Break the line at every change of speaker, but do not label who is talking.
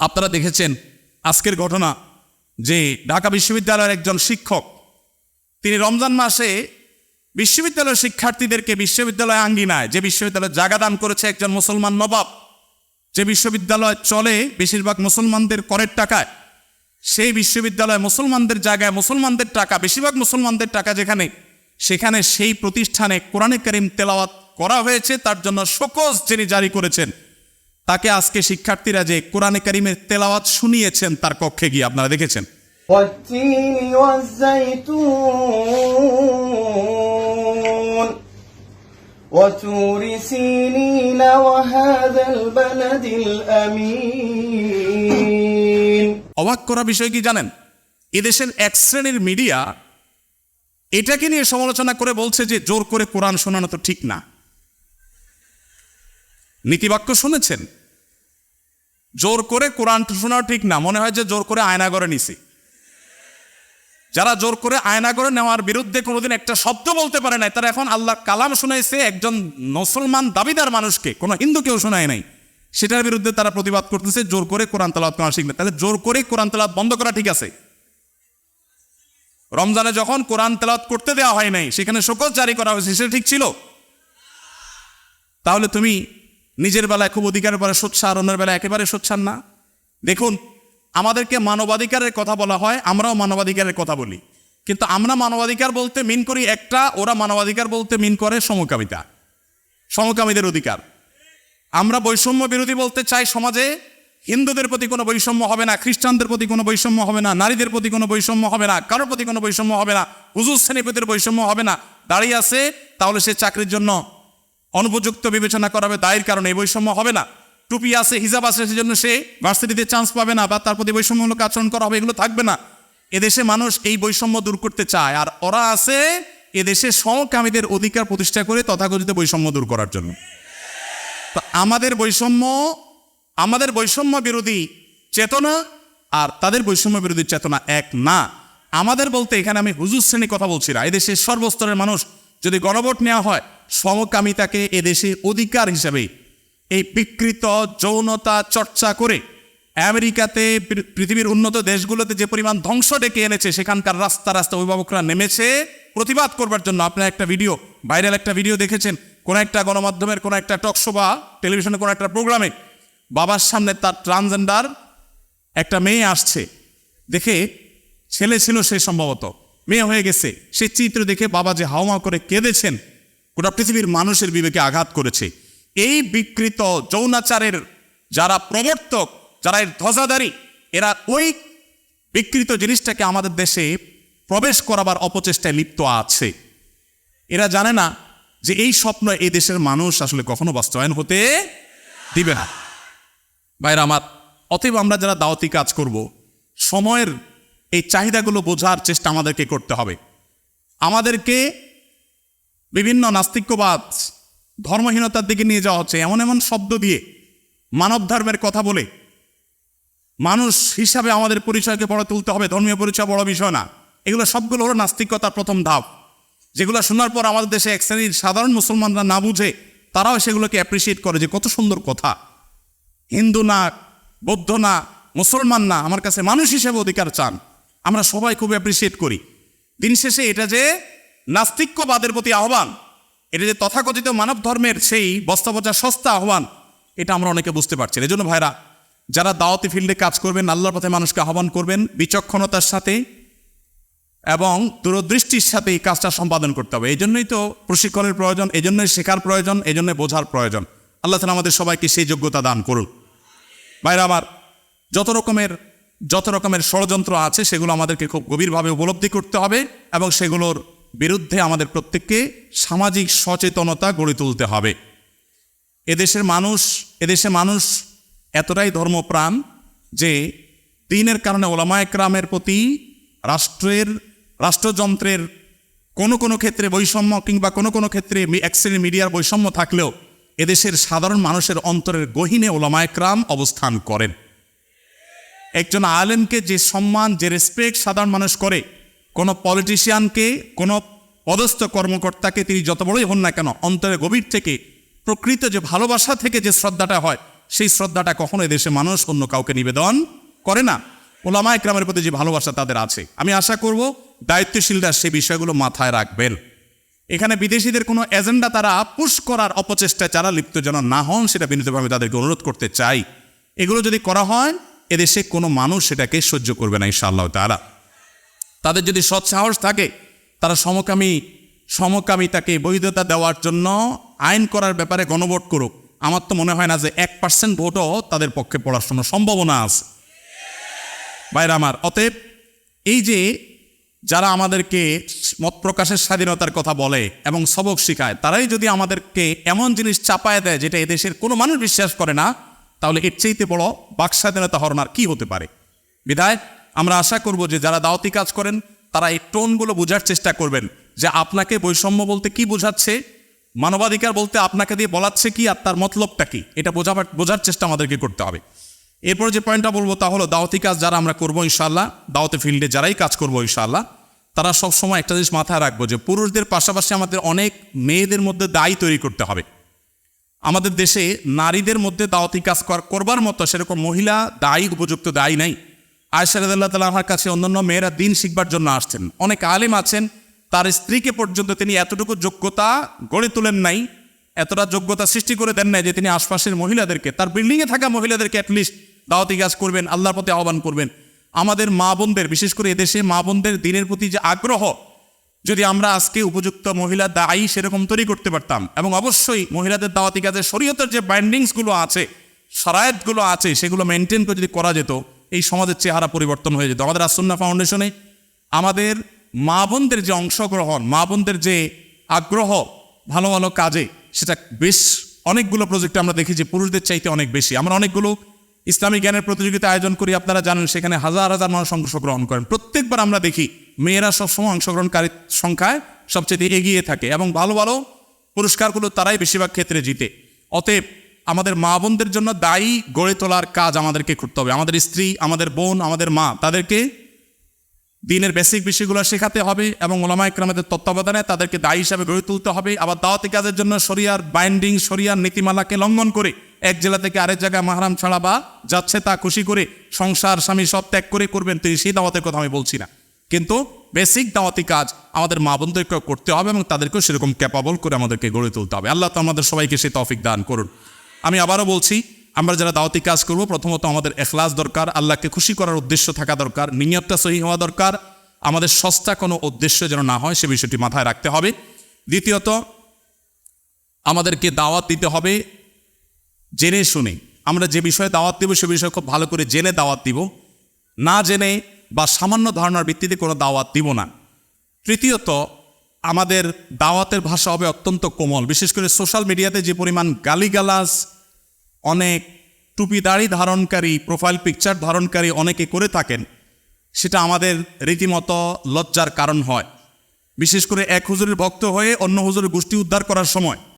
আপনারা দেখেছেন আজকের ঘটনা যে ঢাকা বিশ্ববিদ্যালয়ের একজন শিক্ষক, তিনি রমজান মাসে বিশ্ববিদ্যালয়ের শিক্ষার্থীদেরকে বিশ্ববিদ্যালয় আঙ্গিনায়, যে বিশ্ববিদ্যালয় জায়গা দান করেছে একজন মুসলমান নবাব, যে বিশ্ববিদ্যালয় চলে বেশিরভাগ মুসলমানদের করের টাকায়, সেই বিশ্ববিদ্যালয় মুসলমানদের জায়গায় মুসলমানদের টাকা, বেশিরভাগ মুসলমানদের টাকা যেখানে, সেখানে সেই প্রতিষ্ঠানে কোরআনে করিম তেলাওয়াত করা হয়েছে, তার জন্য শোকজ যিনি জারি করেছেন। তাকে আজকে শিক্ষার্থীরা যে কোরআনে করিমের তেলাওয়াত শুনিয়েছেন তার কক্ষে গিয়ে আপনারা দেখেছেন
والتين والزيتون وتور سينين وهذا البلد الأمين
অবাক করা বিষয় কি জানেন এদেশের এক শ্রেণীর মিডিয়া এটাকে নিয়ে সমালোচনা করে বলছে যে জোর করে কোরআন শোনানো তো ঠিক না নীতিবাক্য শুনেছেন জোর করে কোরআন শোনাও ঠিক না। মনে হয় যে জোর করে আয়না করে নিছি। যারা জোর করে আয়না করে নেওয়ার বিরুদ্ধে কোনোদিন একটা শব্দ বলতে পারে নাই, তারা এখন আল্লাহ কালাম শুনাইছে একজন মুসলমান দাবিদার মানুষকে, কোনো হিন্দু কেউ শোনায় নাই। সেটার বিরুদ্ধে তারা প্রতিবাদ করতেছে, জোর করে কোরআন তালাত করা শিখবে তাহলে জোর করে কোরআন তালাত বন্ধ করা ঠিক আছে। রমজানে যখন কোরআন তেলাওয়াত করতে দেওয়া হয় নাই, সেখানে শোকজ জারি করা হয়েছে সেটা ঠিক ছিল? তাহলে তুমি নিজের বেলায় খুব অধিকারের পরে সোচ্ছার অন্যের বেলায় একেবারে সোচ্ছার না। দেখুন, আমাদেরকে মানবাধিকারের কথা বলা হয়, আমরাও মানবাধিকারের কথা বলি। কিন্তু আমরা মানবাধিকার বলতে মিন করি একটা, ওরা মানবাধিকার বলতে মিন করে সমকামিতা। সমকামীদের অধিকার। আমরা বৈষম্য বিরোধী বলতে চাই সমাজে, হিন্দুদের প্রতি কোনো বৈষম্য হবে না, খ্রিস্টানদের প্রতি কোনো বৈষম্য হবে না, নারীদের প্রতি কোনো বৈষম্য হবে না, কারোর প্রতি কোনো বৈষম্য হবে না, হুজুর শ্রেণীপতির বৈষম্য হবে না। দাঁড়িয়ে আছে, তাহলে সে চাকরির জন্য অনুপযুক্ত বিবেচনা করাবে দায়ের কারণে এই বৈষম্য হবে না। টুপি আছে, হিজাব আছে, সেজন্য সে ভার্সিটিতে চান্স পাবে না বা তার প্রতি বৈষম্যমূলক আচরণ করা হবে, এগুলো থাকবে না। এদেশে মানুষ এই বৈষম্য দূর করতে চায়, আর ওরা আছে এদেশে সমকামীদের অধিকার প্রতিষ্ঠা করে তথাকথিত বৈষম্য দূর করার জন্য। তো আমাদের বৈষম্য আমাদের বৈষম্য বিরোধী চেতনা আর তাদের বৈষম্য বিরোধী চেতনা এক না। আমাদের বলতে এখানে আমি হুজুর শ্রেণি কথা বলছি না। এদেশের সর্বস্তরের মানুষ যদি গণভোট নেওয়া হয় সমকামিতাকে এদেশে অধিকার হিসেবে এই বিকৃত যৌনতা চর্চা করে আমেরিকাতে পৃথিবীর উন্নত দেশগুলোতে যে পরিমাণ ধ্বংস ডেকে এনেছে, সেখানকার রাস্তা রাস্তা অভিভাবকরা নেমেছে প্রতিবাদ করবার জন্য। আপনার একটা ভিডিও, ভাইরাল একটা ভিডিও দেখেছেন, কোন একটা গণমাধ্যমের কোন একটা টকশো বা টেলিভিশনে কোনো একটা প্রোগ্রামে বাবার সামনে তার ট্রান্সজেন্ডার একটা মেয়ে আসছে। দেখে ছেলে ছিল সে সম্ভবত। মেয়ে হয়ে গেছে। সে চিত্র দেখে বাবা যে হাওমা করে কেঁদেছেন, গোটা পৃথিবীর মানুষের বিবেকে আঘাত করেছে। এই বিকৃত যৌনাচারের যারা প্রবর্তক, যারা এর ধ্বজাধারী, এরা ওই বিকৃত জিনিসটাকে আমাদের দেশে প্রবেশ করাবার অপচেষ্টায় লিপ্ত আছে। এরা জানে না যে এই স্বপ্ন এই দেশের মানুষ আসলে কখনো বাস্তবায়ন হতে দিবে না। বাইরে আমার, অতএব আমরা যারা দাওয়াতি কাজ করব, সময়ের এই চাহিদাগুলো বোঝার চেষ্টা আমাদেরকে করতে হবে। আমাদেরকে বিভিন্ন নাস্তিক্যবাদ, ধর্মহীনতার দিকে নিয়ে যাওয়া হচ্ছে। এমন এমন শব্দ দিয়ে মানব ধর্মের কথা বলে মানুষ হিসাবে আমাদের পরিচয়কে বড় তুলতে হবে। ধর্মীয় পরিচয় বড় বিষয় না। এগুলো সবগুলো হলো নাস্তিকতার প্রথম ধাপ। যেগুলো শোনার পর আমাদের দেশে এক শ্রেণির সাধারণ মুসলমানরা না বুঝে, তারাও সেগুলোকে অ্যাপ্রিসিয়েট করে যে কত সুন্দর কথা। হিন্দু না, বৌদ্ধ না, মুসলমান না, আমার কাছে মানুষ হিসেবে অধিকার চান। আমরা সবাই খুব অ্যাপ্রিসিয়েট করি। দিন শেষে এটা যে নাস্তিক্যবাদের প্রতি আহ্বান, এটা যে তথাকথিত মানব ধর্মের সেই বস্তা বচা সস্তা আহ্বান, এটা আমরা অনেকে বুঝতে পারছি এই জন্য ভাইরা, যারা দাওয়াতি ফিল্ডে কাজ করবেন, আল্লাহর পথে মানুষকে আহ্বান করবেন, বিচক্ষণতার সাথে এবং দূরদৃষ্টির সাথে এই কাজটা সম্পাদন করতে হবে। এই জন্যই তো প্রশিক্ষণের প্রয়োজন এই জন্যই শেখার প্রয়োজন এই জন্যই বোঝার প্রয়োজন। আল্লাহ তালা আমাদের সবাইকে সেই যোগ্যতা দান করুন। বাইরে আমার, যত রকমের যত রকমের ষড়যন্ত্র আছে, সেগুলো আমাদেরকে খুব গভীরভাবে উপলব্ধি করতে হবে এবং সেগুলোর বিরুদ্ধে আমাদের প্রত্যেককে সামাজিক সচেতনতা গড়ে তুলতে হবে। এদেশের মানুষ, এদেশে মানুষ এতটাই ধর্মপ্রাণ যে দিনের কারণে ওলামা একরামের প্রতি রাষ্ট্রের, রাষ্ট্রযন্ত্রের কোনো কোনো ক্ষেত্রে বৈষম্য কিংবা কোনো কোনো ক্ষেত্রে এক মিডিয়ার বৈষম্য থাকলেও এদেশের সাধারণ মানুষের অন্তরের গহীনে ওলামা একরাম অবস্থান করেন। একজন আলেমকে যে সম্মান, যে রেসপেক্ট সাধারণ মানুষ করে, কোনো পলিটিশিয়ানকে কোনো পদস্থ কর্মকর্তাকে তিনি যত বড়ই হন না কেন, অন্তরে গভীর থেকে, প্রকৃত যে ভালোবাসা থেকে যে শ্রদ্ধাটা হয়, সেই শ্রদ্ধাটা কখনো দেশে মানুষ অন্য কাউকে নিবেদন করে না। ওলামা একরামের প্রতি যে ভালোবাসা তাদের আছে। আমি আশা করব দায়িত্বশীলরা সেই বিষয়গুলো মাথায় রাখবেন। এখানে বিদেশিদের কোনো এজেন্ডা তারা পুশ করার অপচেষ্টায় যারা লিপ্ত যেন না হন, সেটা বিনীতভাবে তাদেরকে অনুরোধ করতে চাই। এগুলো যদি করা হয় এদেশে কোনো মানুষ সেটাকে সহ্য করবে না ইনশাআল্লাহ তারা তাদের যদি সৎ সাহস থাকে, তারা সমকামী, সমকামিতাকে বৈধতা দেওয়ার জন্য আইন করার ব্যাপারে গণভোট করুক। আমার তো মনে হয় না যে এক পার্সেন্ট ভোটও তাদের পক্ষে পড়াশোনার সম্ভাবনা আছে। বাইরে আমার, অতএব এই যে যারা আমাদেরকে মত প্রকাশের স্বাধীনতার কথা বলে এবং সবক শিখায়, তারাই যদি আমাদেরকে এমন জিনিস চাপায় দেয় যেটা এদেশের কোনো মানুষ বিশ্বাস করে না তাহলে এর চাইতে বড় বাক স্বাধীনতা হরণার কি হতে পারে? বিধায়, আমরা আশা করব যে যারা দাওয়াতি কাজ করেন, তারা এই টোনগুলো বোঝার চেষ্টা করবেন যে আপনাকে বৈষম্য বলতে কি বোঝাচ্ছে, মানবাধিকার বলতে আপনাকে দিয়ে বলাচ্ছে কি আর তার মতলবটা কি? এটা বোঝাবার, বোঝার চেষ্টা আমাদেরকে করতে হবে। এরপর যে পয়েন্টটা বলব তা হলো দাওয়াতি কাজ যারা আমরা করব ইনশাল্লাহ দাওয়াতি ফিল্ডে যারাই কাজ করব ইনশাল্লাহ তারা সবসময় একটা জিনিস মাথায় রাখব যে পুরুষদের পাশাপাশি আমাদের অনেক মেয়েদের মধ্যে দায়ী তৈরি করতে হবে। আমাদের দেশে নারীদের মধ্যে দাওয়াতি কাজ কর- করবার মতো সেরকম মহিলা দায়ী, উপযুক্ত দায়ী নাই। আয়সারদুল্লাহ তালাহার কাছে অন্যান্য মেয়েরা দিন শিখবার জন্য আসছেন। অনেক আলেম আছেন, তার স্ত্রীকে পর্যন্ত তিনি এতটুকু যোগ্যতা গড়ে তোলেন নাই, এতটা যোগ্যতা সৃষ্টি করে দেন নাই যে তিনি আশপাশের মহিলাদেরকে, তার বিল্ডিংয়ে থাকা মহিলাদেরকে অ্যাটলিস্ট দাওয়াতি কাজ করবেন, আল্লাহর প্রতি আহ্বান করবেন। আমাদের মা বোনদের, বিশেষ করে এদেশে মা বোনদের দিনের প্রতি যে আগ্রহ যদি আমরা আজকে উপযুক্ত মহিলা দায়ী সেরকম তৈরি করতে পারতাম, এবং অবশ্যই মহিলাদের দাওয়াতি কাজে শরীয়তের যে বাইন্ডিংসগুলো আছে সরায়তগুলো আছে, সেগুলো মেনটেন করে যদি করা যেত, এই সমাজের চেহারা পরিবর্তন হয়ে যেত। আমাদের আসন্না ফাউন্ডেশনে আমাদের মা বোনদের যে অংশগ্রহণ, মা বোনদের যে আগ্রহ, ভালো ভালো কাজে, সেটা বেশ অনেকগুলো প্রজেক্টে আমরা দেখি যে পুরুষদের চাইতে অনেক বেশি। আমরা অনেকগুলো ইসলামী জ্ঞানের প্রতিযোগিতা আয়োজন করি, আপনারা জানেন, সেখানে হাজার হাজার মানুষ অংশগ্রহণ করেন। প্রত্যেকবার আমরা দেখি মেয়েরা সবসময় অংশগ্রহণকারীর সংখ্যায় সবচেয়ে এগিয়ে থাকে এবং ভালো ভালো পুরস্কারগুলো তারাই বেশিরভাগ ক্ষেত্রে জিতে। অতএব আমাদের মা বোনদের জন্য দায়ী গড়ে তোলার কাজ আমাদেরকে করতে হবে। আমাদের স্ত্রী, আমাদের বোন, আমাদের মা, তাদেরকে দিনের বেসিক বিষয়গুলো শেখাতে হবে এবং ওলামা ইকরামেদের তত্ত্বাবধানে তাদেরকে দায়ী হিসাবে গড়ে তুলতে হবে। আবার দাওয়াতি কাজের জন্য শরিয়ার বাইন্ডিং শরিয়ার নীতিমালাকে লঙ্ঘন করে এক জেলা থেকে আরেক জায়গায় মাহারাম ছাড়া বা যাচ্ছে তা খুশি করে সংসার, স্বামী সব ত্যাগ করে করবেন, তিনি সেই দাওয়াতের কথা আমি বলছি না। কিন্তু বেসিক দাওয়াতি কাজ আমাদের মা বোনদেরকে করতে হবে এবং তাদেরকেও সেরকম ক্যাপাবল করে আমাদেরকে গড়ে তুলতে হবে। আল্লাহ তো আমাদের সবাইকে সেই তৌফিক দান করুন। আমি আবারও বলছি, আমরা যারা দাওয়াতি কাজ করব, প্রথমত আমাদের এখলাস দরকার, আল্লাহকে খুশি করার উদ্দেশ্য থাকা দরকার, নিয়তটা সহি হওয়া দরকার, আমাদের সস্তা কোনো উদ্দেশ্য যেন না হয় সে বিষয়টি মাথায় রাখতে হবে। দ্বিতীয়ত, আমাদেরকে দাওয়াত দিতে হবে জেনে শুনে। আমরা যে বিষয়ে দাওয়াত দিব সে বিষয়ে খুব ভালো করে জেনে দাওয়াত দিব। না জেনে বা সামান্য ধারণার ভিত্তিতে কোনো দাওয়াত দিব না। তৃতীয়ত, আমাদের দাওয়াতের ভাষা হবে অত্যন্ত কোমল। বিশেষ করে সোশ্যাল মিডিয়াতে যে পরিমাণ গালিগালাজ, অনেক টুপি দাড়ি ধারণকারী, প্রোফাইল পিকচার ধারণকারী অনেকে করে থাকেন, সেটা আমাদের রীতিমতো লজ্জার কারণ হয়। বিশেষ করে এক হুজুরের ভক্ত হয়ে অন্য হুজুরের গোষ্ঠী উদ্ধার করার সময়।